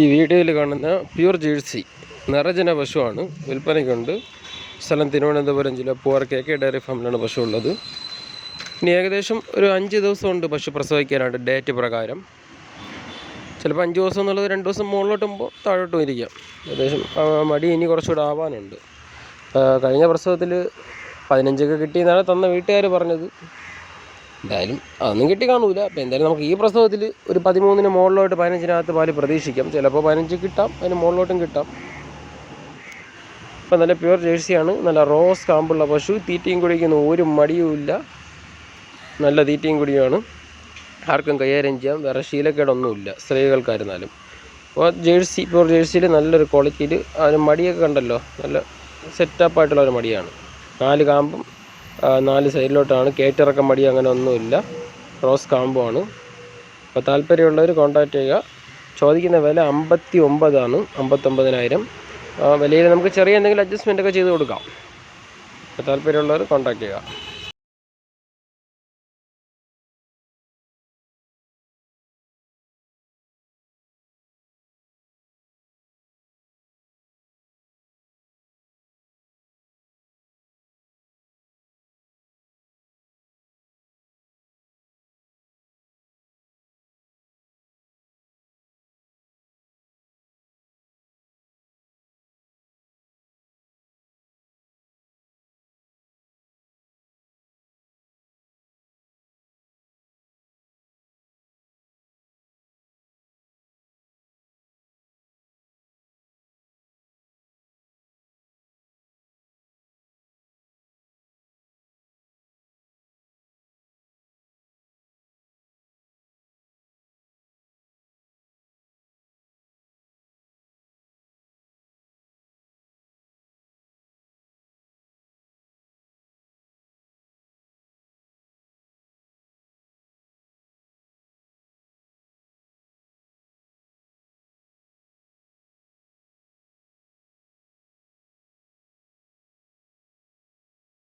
ഈ വീഡിയോയിൽ കാണുന്ന പ്യൂർ ജേഴ്സി നിറജന പശുവാണ്. വിൽപ്പനയ്ക്കുണ്ട്. സ്ഥലം തിരുവനന്തപുരം ജില്ല പൂർ കെ കെ ഡയറി ഫാമിലാണ് പശു ഉള്ളത് ഇനി ഏകദേശം ഒരു അഞ്ച് ദിവസമുണ്ട് പശു പ്രസവിക്കാനായിട്ട് ഡേറ്റ് പ്രകാരം. ചിലപ്പോൾ അഞ്ച് ദിവസം എന്നുള്ളത് രണ്ട് ദിവസം മുകളിലോട്ടുമ്പോൾ താഴോട്ടും ഇരിക്കാം. ഏകദേശം മടി ഇനി കുറച്ചുകൂടെ ആവാനുണ്ട്. കഴിഞ്ഞ പ്രസവത്തിൽ പതിനഞ്ചൊക്കെ കിട്ടിയെന്നാണ് തന്ന വീട്ടുകാർ പറഞ്ഞത്. എന്തായാലും അതൊന്നും കിട്ടി കാണൂല അപ്പോൾ എന്തായാലും നമുക്ക് ഈ പ്രസവത്തിൽ ഒരു പതിമൂന്നിന് മുകളിലോട്ട് പതിനഞ്ചിനകത്ത് പാൽ പ്രതീക്ഷിക്കാം. ചിലപ്പോൾ പതിനഞ്ച് കിട്ടാം അതിന് മുകളിലോട്ടും കിട്ടാം. ഇപ്പം നല്ല പ്യുവർ ജേഴ്സിയാണ് നല്ല റോസ് കാമ്പുള്ള പശു. തീറ്റയും കുടിക്കുന്ന ഒരു മടിയുമില്ല നല്ല തീറ്റയും കുടിയുമാണ് ആർക്കും കൈകാര്യം ചെയ്യാം. വേറെ ശീലക്കേടൊന്നുമില്ല സ്ത്രീകൾക്കായിരുന്നാലും. അപ്പോൾ ജേഴ്സി പ്യുവർ ജേഴ്സിയിൽ നല്ലൊരു ക്വാളിറ്റിയിൽ അതിന് മടിയൊക്കെ കണ്ടല്ലോ. നല്ല സെറ്റപ്പായിട്ടുള്ള ഒരു മടിയാണ്. നാല് കാമ്പും നാല് സൈഡിലോട്ടാണ്. കയറ്റിറക്കം മടി അങ്ങനെ ഒന്നുമില്ല. റോസ് ആണ് അപ്പോൾ താല്പര്യമുള്ളവർ കോൺടാക്റ്റ് ചെയ്യുക. ചോദിക്കുന്ന വില അമ്പത്തി ഒമ്പതാണ് അമ്പത്തൊമ്പതിനായിരം വിലയിൽ നമുക്ക് ചെറിയ എന്തെങ്കിലും അഡ്ജസ്റ്റ്മെന്റ് ഒക്കെ ചെയ്ത് കൊടുക്കാം. താല്പര്യമുള്ളവർ കോൺടാക്റ്റ് ചെയ്യുക.